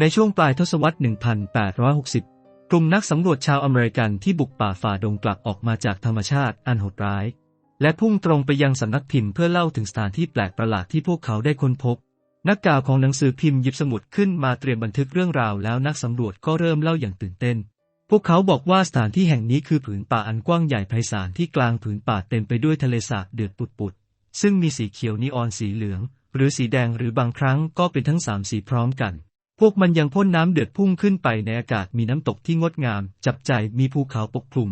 ในช่วงปลายทศวรรษ 1860 กลุ่มนักสำรวจชาวอเมริกันที่บุกป่าฝ่าดงกลับออกมาจากธรรมชาติอันโหดร้าย และพุ่งตรงไปยังสำนักพิมพ์เพื่อเล่าถึงสถานที่แปลกประหลาดที่พวกเขาได้ค้นพบ นักข่าวของหนังสือพิมพ์หยิบสมุดขึ้นมาเตรียมบันทึกเรื่องราวแล้วนักสำรวจก็เริ่มเล่าอย่างตื่นเต้น พวกเขาบอกว่าสถานที่แห่งนี้คือผืนป่าอันกว้างใหญ่ไพศาลที่กลางผืนป่าเต็มไปด้วยทะเลสาบเดือดปุดๆซึ่งมีสีเขียวนีออนสีเหลือง หรือสีแดงหรือบางครั้งก็เป็นทั้งสามสีพร้อมกัน วกมันยังพ่นน้ำเดือดพุ่งขึ้นไปในอากาศมีน้ำตกที่งดงาม จับใจมีภูเขาปกคลุม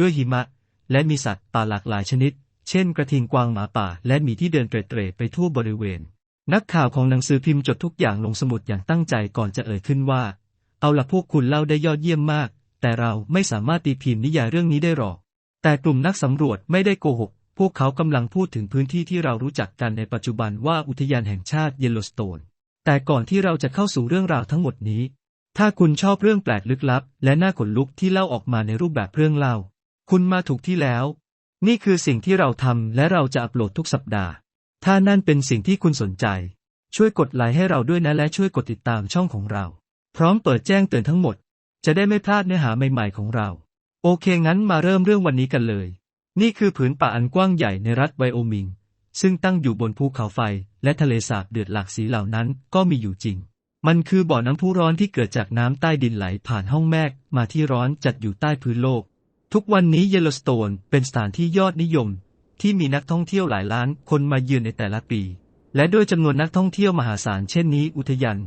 ด้วยหิมะ และมีสัตว์ป่าหลากหลายชนิด เช่น กระทิงกวางหมาป่า และมีที่เดินเตร่ๆไปทั่วบริเวณ นักข่าวของหนังสือพิมพ์จดทุกอย่างลงสมุดอย่างตั้งใจก่อนจะเอ่ยขึ้นว่า เอาละพวกคุณเล่าได้ยอดเยี่ยมมาก แต่เราไม่สามารถตีพิมพ์นิยายเรื่องนี้ได้หรอก แต่กลุ่มนักสำรวจไม่ได้โกหก พวกเขากำลังพูดถึงพื้นที่ที่เรารู้จักกันในปัจจุบันว่าอุทยานแห่งชาติเยลโลสโตน แต่ก่อนที่เราจะเข้าสู่เรื่องราวทั้งหมดนี้ ถ้าคุณชอบเรื่องแปลกลึกลับ และน่าขนลุกที่เล่าออกมาในรูปแบบเรื่องเล่า คุณมาถูกที่แล้ว นี่คือสิ่งที่เราทำและเราจะอัปโหลดทุกสัปดาห์ ถ้านั่นเป็นสิ่งที่คุณสนใจ ช่วยกดไลค์ให้เราด้วยนะและช่วยกดติดตามช่องของเรา พร้อมเปิดแจ้งเตือนทั้งหมด จะได้ไม่พลาดเนื้อหาใหม่ ๆ ของเรา โอเคงั้นมาเริ่มเรื่องวันนี้กันเลย นี่คือผืนป่าอันกว้างใหญ่ในรัฐไวโอมิง ซึ่งตั้งอยู่บนภูเขาไฟ และทะเลสาบเดือดหลากสีเหล่านั้นก็มีอยู่จริง มันคือบ่อน้ำพุร้อนที่เกิดจากน้ำใต้ดินไหลผ่านห้องแมกมาที่ร้อนจัดอยู่ใต้พื้นโลก ทุกวันนี้เยลโลสโตนเป็นสถานที่ยอดนิยม ที่มีนักท่องเที่ยวหลายล้านคนมาเยือนในแต่ละปี และด้วยจำนวนนักท่องเที่ยวมหาศาลเช่นนี้อุทยาน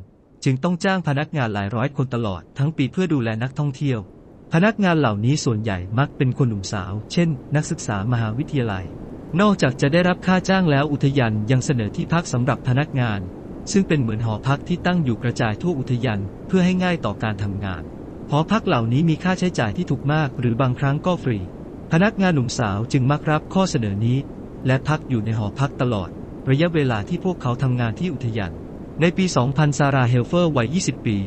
จึงต้องจ้างพนักงานหลายร้อยคนตลอดทั้งปีเพื่อดูแลนักท่องเที่ยว พนักงานเหล่านี้ส่วนใหญ่มักเป็นคนหนุ่มสาว เช่น นักศึกษามหาวิทยาลัย นอกจากจะได้รับค่าจ้างแล้วอุทยานยังเสนอที่พักสำหรับพนักงาน ซึ่งเป็นเหมือนหอพักที่ตั้งอยู่กระจายทั่วอุทยานเพื่อให้ง่ายต่อการทำงาน หอพักเหล่านี้มีค่าใช้จ่ายที่ถูกมากหรือบางครั้งก็ฟรี พนักงานหนุ่มสาวจึงมักรับข้อเสนอนี้ และพักอยู่ในหอพักตลอด ระยะเวลาที่พวกเขาทำงานที่อุทยานในปี 2000 ซาราเฮลเฟอร์วัย 20 ปี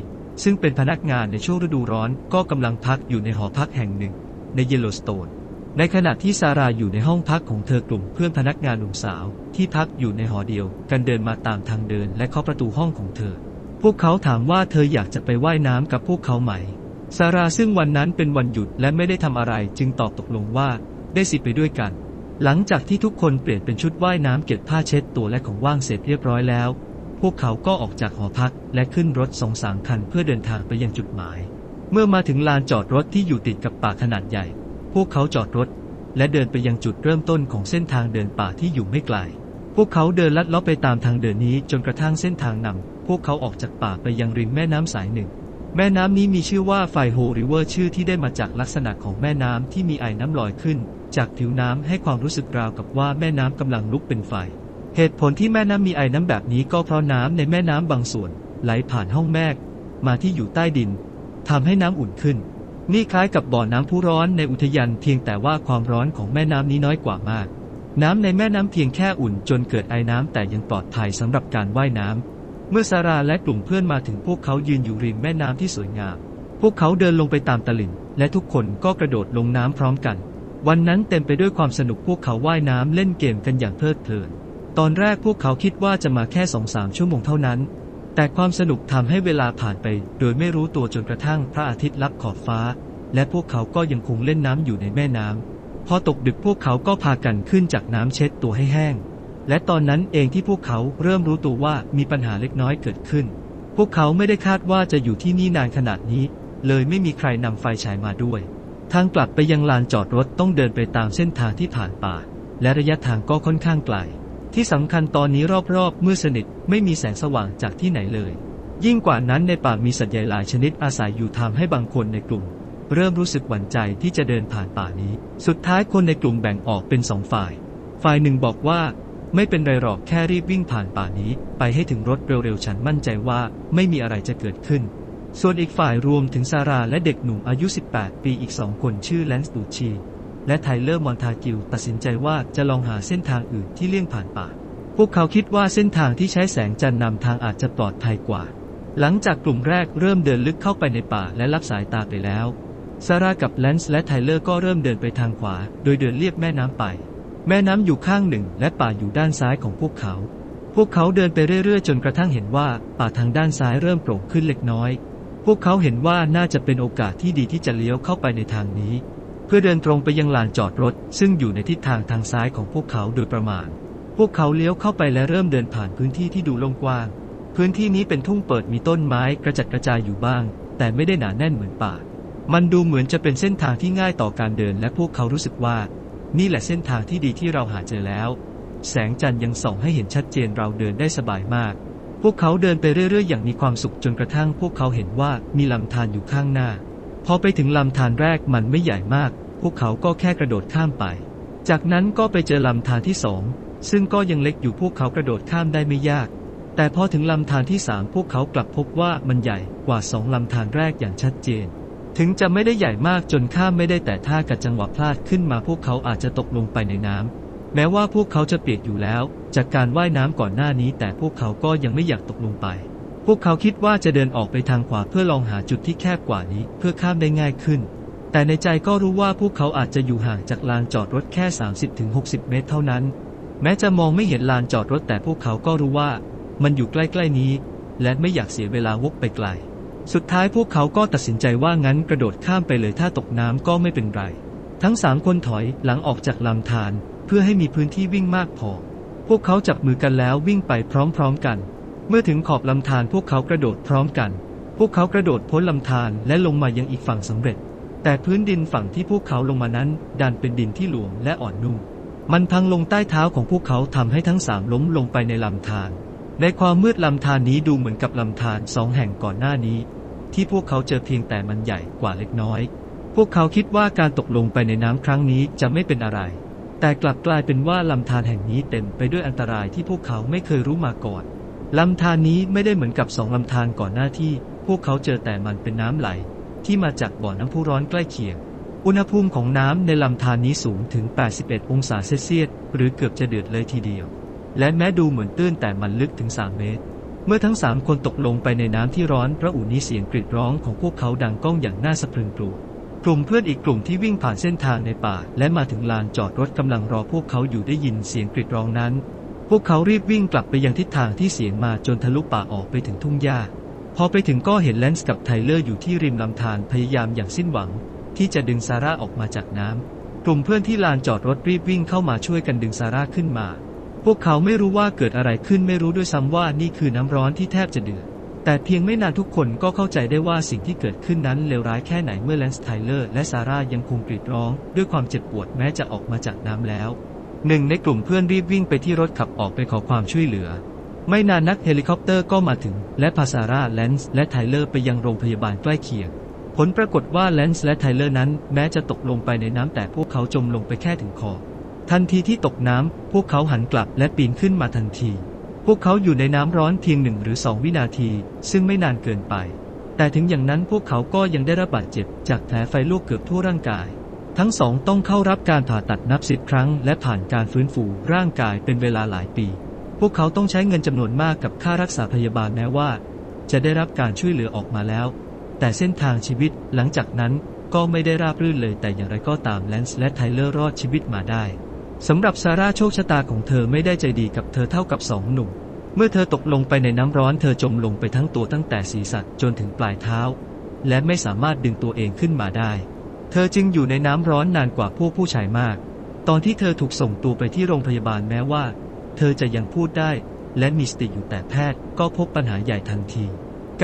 ซึ่งเป็นพนักงานในช่วงฤดูร้อนก็กำลังพักอยู่ในหอพักแห่งหนึ่ง ในเยลโลสโตน ในขณะที่ซาร่าอยู่ในห้องพักของเธอกลุ่มเพื่อนพนักงานหนุ่มสาว ที่พักอยู่ในหอเดียว กันเดินมาตามทางเดินและเคาะประตูห้องของเธอ พวกเขาถามว่าเธออยากจะไปว่ายน้ำกับพวกเขาไหม ซาร่าซึ่งวันนั้นเป็นวันหยุดและไม่ได้ทำอะไรจึงตอบตกลงว่าได้สิไปด้วยกัน หลังจากที่ทุกคนเปลี่ยนเป็นชุดว่ายน้ำเก็บผ้าเช็ดตัวและของว่างเสร็จเรียบร้อยแล้ว พวกเขาก็ออกจากหอพักและขึ้นรถสองสามคันเพื่อเดินทางไปยังจุดหมาย เมื่อมาถึงลานจอดรถที่อยู่ติดกับป่าขนาดใหญ่ วกเขาจอดรถ และเดินไปยังจุดเริ่มต้นของเส้นทางเดินป่าที่อยู่ไม่ไกล พวกเขาเดินลัดเลาะไปตามทางเดินนี้จนกระทั่งเส้นทางนำพวกเขาออกจากป่าไปยังริมแม่น้ำสายหนึ่ง แม่น้ำนี้มีชื่อว่าไฟโฮริเวอร์ชื่อที่ได้มาจากลักษณะของแม่น้ำที่มีไอ้น้ำลอยขึ้น จากผิวน้ำให้ความรู้สึกราวกับว่าแม่น้ำกำลังลุกเป็นไฟ เหตุผลที่แม่น้ำมีไอ้น้ำแบบนี้ก็เพราะน้ำในแม่น้ำบางส่วน ไหลผ่านห้องแมกมาที่อยู่ใต้ดินทำให้น้ำอุ่นขึ้น นี่คล้ายกับบ่อน้ำพุร้อนในอุทยานเพียงแต่ว่าความร้อนของแม่น้ำนี้น้อยกว่ามาก น้ำในแม่น้ำเพียงแค่อุ่นจนเกิดไอน้ำแต่ยังปลอดภัยสำหรับการว่ายน้ำ เมื่อซาราและกลุ่มเพื่อนมาถึงพวกเขายืนอยู่ริมแม่น้ำที่สวยงาม พวกเขาเดินลงไปตามตลิ่งและทุกคนก็กระโดดลงน้ำพร้อมกัน วันนั้นเต็มไปด้วยความสนุกพวกเขาว่ายน้ำเล่นเกมกันอย่างเพลิดเพลิน ตอนแรกพวกเขาคิดว่าจะมาแค่สองสามชั่วโมงเท่านั้น แต่ความสนุกทำให้เวลาผ่านไป โดยไม่รู้ตัวจนกระทั่งพระอาทิตย์ลับขอบฟ้า และพวกเขาก็ยังคงเล่นน้ำอยู่ในแม่น้ำพอตกดึกพวกเขาก็พากันขึ้นจากน้ำเช็ดตัวให้แห้ง และตอนนั้นเองที่พวกเขาเริ่มรู้ตัวว่ามีปัญหาเล็กน้อยเกิดขึ้น พวกเขาไม่ได้คาดว่าจะอยู่ที่นี่นานขนาดนี้ เลยไม่มีใครนำไฟฉายมาด้วย ทางกลับไปยังลานจอดรถต้องเดินไปตามเส้นทางที่ผ่านป่า และระยะทางก็ค่อนข้างไกลที่สำคัญตอนนี้รอบๆมืดสนิท ไม่มีแสงสว่างจากที่ไหนเลย ยิ่งกว่านั้นในป่ามีสัตว์ใหญ่หลายชนิดอาศัยอยู่ทำให้บางคนในกลุ่ม เริ่มรู้สึกหวั่นใจที่จะเดินผ่านป่านี้ สุดท้ายคนในกลุ่มแบ่งออกเป็นสองฝ่าย ฝ่ายหนึ่งบอกว่าไม่เป็นไรหรอกแค่รีบวิ่งผ่านป่านี้ ไปให้ถึงรถเร็วๆฉันมั่นใจว่าไม่มีอะไรจะเกิดขึ้น ส่วนอีกฝ่ายรวมถึงซาราและเด็กหนุ่มอายุ 18 ปีอีกสองคนชื่อแลนส์ดูชีและไทเลอร์มอนทากิลตัดสินใจว่าจะลองหาเส้นทางอื่นที่เลี่ยงผ่านป่า พวกเขาคิดว่าเส้นทางที่ใช้แสงจันทร์นำทางอาจจะปลอดภัยกว่า หลังจากกลุ่มแรกเริ่มเดินลึกเข้าไปในป่าและรับสายตาไปแล้ว ซาร่ากับแลนส์และไทเลอร์ก็เริ่มเดินไปทางขวา โดยเดินเลียบแม่น้ำไป แม่น้ำอยู่ข้างหนึ่ง และป่าอยู่ด้านซ้ายของพวกเขา พวกเขาเดินไปเรื่อยๆ จนกระทั่งเห็นว่าป่าทางด้านซ้ายเริ่มโปร่งขึ้นเล็กน้อย พวกเขาเห็นว่าน่าจะเป็นโอกาสที่ดีที่จะเลี้ยวเข้าไปในทางนี้ เพื่อเดินตรงไปยังลานจอดรถ ซึ่งอยู่ในทิศทางทางซ้ายของพวกเขาโดยประมาณ พวกเขาเลี้ยวเข้าไปและเริ่มเดินผ่านพื้นที่ที่ดูโล่งกว้าง พื้นที่นี้เป็นทุ่งเปิดมีต้นไม้กระจัดกระจายอยู่บ้าง แต่ไม่ได้หนาแน่นเหมือนป่า มันดูเหมือนจะเป็นเส้นทางที่ง่ายต่อการเดินและพวกเขารู้สึกว่า นี่แหละเส้นทางที่ดีที่เราหาเจอแล้ว แสงจันทร์ยังส่องให้เห็นชัดเจนเราเดินได้สบายมาก พวกเขาเดินไปเรื่อยๆ อย่างมีความสุขจนกระทั่ง พวกเขาเห็นว่ามีลำธารอยู่ข้างหน้า พอไปถึงลำธารแรกมันไม่ใหญ่มาก พวกเขาก็แค่กระโดดข้ามไป จากนั้นก็ไปเจอลำธารที่สอง ซึ่งก็ยังเล็กอยู่พวกเขากระโดดข้ามได้ไม่ยาก แต่พอถึงลำธารที่สามพวกเขากลับพบว่ามันใหญ่กว่าสองลำธารแรกอย่างชัดเจน ถึงจะไม่ได้ใหญ่มากจนข้ามไม่ได้แต่ถ้ากัดจังหวะพลาดขึ้นมาพวกเขาอาจจะตกลงไปในน้ำแม้ว่าพวกเขาจะเปียกอยู่แล้ว จากการว่ายน้ำก่อนหน้านี้ แต่พวกเขาก็ยังไม่อยากตกลงไป พวกเขาคิดว่าจะเดินออกไปทางขวาเพื่อลองหาจุดที่แคบกว่านี้เพื่อข้ามได้ง่ายขึ้นแต่ในใจก็รู้ว่าพวกเขาอาจจะอยู่ห่างจากลานจอดรถแค่ 30-60 เมตรเท่านั้น แม้จะมองไม่เห็นลานจอดรถแต่พวกเขาก็รู้ว่ามันอยู่ใกล้ๆนี้ และไม่อยากเสียเวลาวกไปไกล สุดท้ายพวกเขาก็ตัดสินใจว่างั้นกระโดดข้ามไปเลยถ้าตกน้ำก็ไม่เป็นไร ทั้งสามคนถอยหลังออกจากลำธารเพื่อให้มีพื้นที่วิ่งมากพอ พวกเขาจับมือกันแล้ววิ่งไปพร้อมๆกัน เมื่อถึงขอบลำธารพวกเขากระโดดพร้อมกัน พวกเขากระโดดพ้นลำธารและลงมายังอีกฝั่งสำเร็จ แต่พื้นดินฝั่งที่พวกเขาลงมานั้นดันเป็นดินที่หลวมและอ่อนนุ่ม มันพังลงใต้เท้าของพวกเขาทำให้ทั้งสามล้มลงไปในลำธาร ในความมืดลำธารนี้ดูเหมือนกับลำธารสองแห่งก่อนหน้านี้ ที่พวกเขาเจอเพียงแต่มันใหญ่กว่าเล็กน้อย พวกเขาคิดว่าการตกลงไปในน้ำครั้งนี้จะไม่เป็นอะไร แต่กลับกลายเป็นว่าลำธารแห่งนี้เต็มไปด้วยอันตรายที่พวกเขาไม่เคยรู้มาก่อนลำธารนี้ไม่ได้เหมือนกับสองลำธารก่อนหน้าที่ พวกเขาเจอแต่มันเป็นน้ำไหล ที่มาจากบ่อน้ำพุร้อนใกล้เคียง อุณหภูมิของน้ำในลำธารนี้สูงถึง 81 องศาเซลเซียส หรือเกือบจะเดือดเลยทีเดียว และแม้ดูเหมือนตื้นแต่มันลึกถึง 3 เมตร เมื่อทั้งสามคนตกลงไปในน้ำที่ร้อนระอุนี้เสียงกรีดร้องของพวกเขาดังก้องอย่างน่าสะพรึงกลัว กลุ่มเพื่อนอีกกลุ่มที่วิ่งผ่านเส้นทางในป่า และมาถึงลานจอดรถกำลังรอพวกเขาอยู่ได้ยินเสียงกรีดร้องนั้น พวกเขารีบวิ่งกลับไปยังทิศทางที่เสียงมาจนทะลุป่าออกไปถึงทุ่งหญ้า พอไปถึงก็เห็นแลนส์กับไทเลอร์อยู่ที่ริมลำธารพยายามอย่างสิ้นหวัง ที่จะดึงซาร่าออกมาจากน้ำกลุ่มเพื่อนที่ลานจอดรถรีบวิ่งเข้ามาช่วยกันดึงซาร่าขึ้นมา พวกเขาไม่รู้ว่าเกิดอะไรขึ้นไม่รู้ด้วยซ้ำว่านี่คือน้ำร้อนที่แทบจะเดือดแต่เพียงไม่นานทุกคนก็เข้าใจได้ว่าสิ่งที่เกิดขึ้นนั้นเลวร้ายแค่ไหนเมื่อแลนส์ไทเลอร์และซาร่ายังคงกรีดร้อง ด้วยความเจ็บปวดแม้จะออกมาจากน้ำแล้วหนึ่งในกลุ่มเพื่อนรีบวิ่งไปที่รถขับออกไปขอความช่วยเหลือ ไม่นานนักเฮลิคอปเตอร์ก็มาถึง และพาซาร่าแลนส์และไทเลอร์ไปยังโรงพยาบาลใกล้เคียง ผลปรากฏว่าแลนส์และไทเลอร์นั้นแม้จะตกลงไปในน้ำแต่พวกเขาจมลงไปแค่ถึงคอ ทันทีที่ตกน้ำพวกเขาหันกลับและปีนขึ้นมาทันที พวกเขาอยู่ในน้ำร้อนเพียงหนึ่งหรือสองวินาที ซึ่งไม่นานเกินไป แต่ถึงอย่างนั้นพวกเขาก็ยังได้รับบาดเจ็บ จากแผลไฟลวกเกือบทั่วร่างกาย ทั้งสองต้องเข้ารับการผ่าตัดนับสิบครั้ง และผ่านการฟื้นฟูร่างกายเป็นเวลาหลายปี พวกเขาต้องใช้เงินจำนวนมากกับค่ารักษาพยาบาลแม้ว่า จะได้รับการช่วยเหลือออกมาแล้ว แต่เส้นทางชีวิตหลังจากนั้นก็ไม่ได้ราบรื่นเลยแต่อย่างไรก็ตามแลนส์และไทเลอร์รอดชีวิตมาได้สำหรับซาร่าโชคชะตาของเธอไม่ได้ใจดีกับเธอเท่ากับสองหนุ่ม เมื่อเธอตกลงไปในน้ำร้อนเธอจมลงไปทั้งตัวตั้งแต่ศีรษะจนถึงปลายเท้า และไม่สามารถดึงตัวเองขึ้นมาได้ เธอจึงอยู่ในน้ำร้อนนานกว่าพวกผู้ชายมาก ตอนที่เธอถูกส่งตัวไปที่โรงพยาบาลแม้ว่า เธอจะยังพูดได้ และมีสติอยู่แต่แพทย์ก็พบปัญหาใหญ่ทันที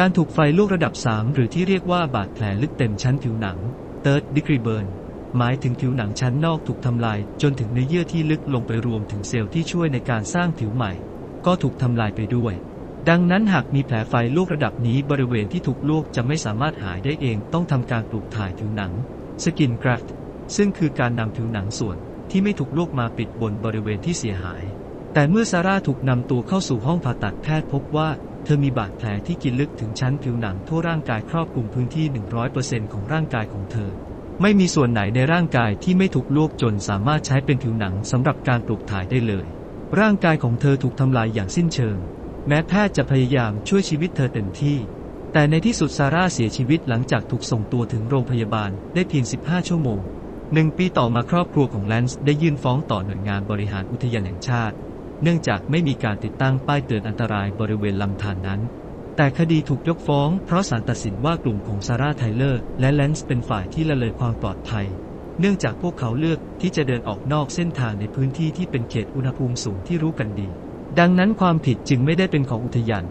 การถูกไฟลวกระดับ 3 หรือที่เรียกว่าบาดแผลลึกเต็มชั้นผิวหนัง Third degree burn หมายถึงผิวหนังชั้นนอกถูกทำลาย จนถึงเนื้อเยื่อที่ลึกลงไปรวมถึงเซลล์ที่ช่วยในการสร้างผิวใหม่ ก็ถูกทำลายไปด้วย ดังนั้นหากมีแผลไฟลวกระดับนี้บริเวณที่ถูกลวกจะไม่สามารถหายได้เองต้องทำการปลูกถ่ายผิวหนัง skin graft ซึ่งคือการนำผิวหนังส่วนที่ไม่ถูกลวกมาปิดบนบริเวณที่เสียหาย แต่เมื่อซาร่าถูกนำตัวเข้าสู่ห้องผ่าตัดแพทย์พบว่า เธอมีบาดแผลที่กินลึกถึงชั้นผิวหนังทั่วร่างกายครอบคลุมพื้นที่ 100%ของร่างกายของเธอ ไม่มีส่วนไหนในร่างกายที่ไม่ถูกลวกจนสามารถใช้เป็นผิวหนังสำหรับการปลูกถ่ายได้เลย ร่างกายของเธอถูกทำลายอย่างสิ้นเชิง แม้แพทย์จะพยายามช่วยชีวิตเธอเต็มที่ แต่ในที่สุดซาร่าเสียชีวิตหลังจากถูกส่งตัวถึงโรงพยาบาลได้เพียง 15 ชั่วโมงหนึ่งปีต่อมาครอบครัวของแลนซ์ได้ยื่นฟ้องต่อหน่วยงานบริหารอุทยานแห่งชาติ เนื่องจากไม่มีการติดตั้งป้ายเตือนอันตรายบริเวณลำธารนั้น แต่คดีถูกยกฟ้องเพราะศาลตัดสินว่ากลุ่มของซาร่าไทเลอร์ และแลนซ์เป็นฝ่ายที่ละเลยความปลอดภัย เนื่องจากพวกเขาเลือกที่จะเดินออกนอกเส้นทางในพื้นที่ที่เป็นเขตอุณหภูมิสูงที่รู้กันดี ดังนั้นความผิดจึงไม่ได้เป็นของอุทยาน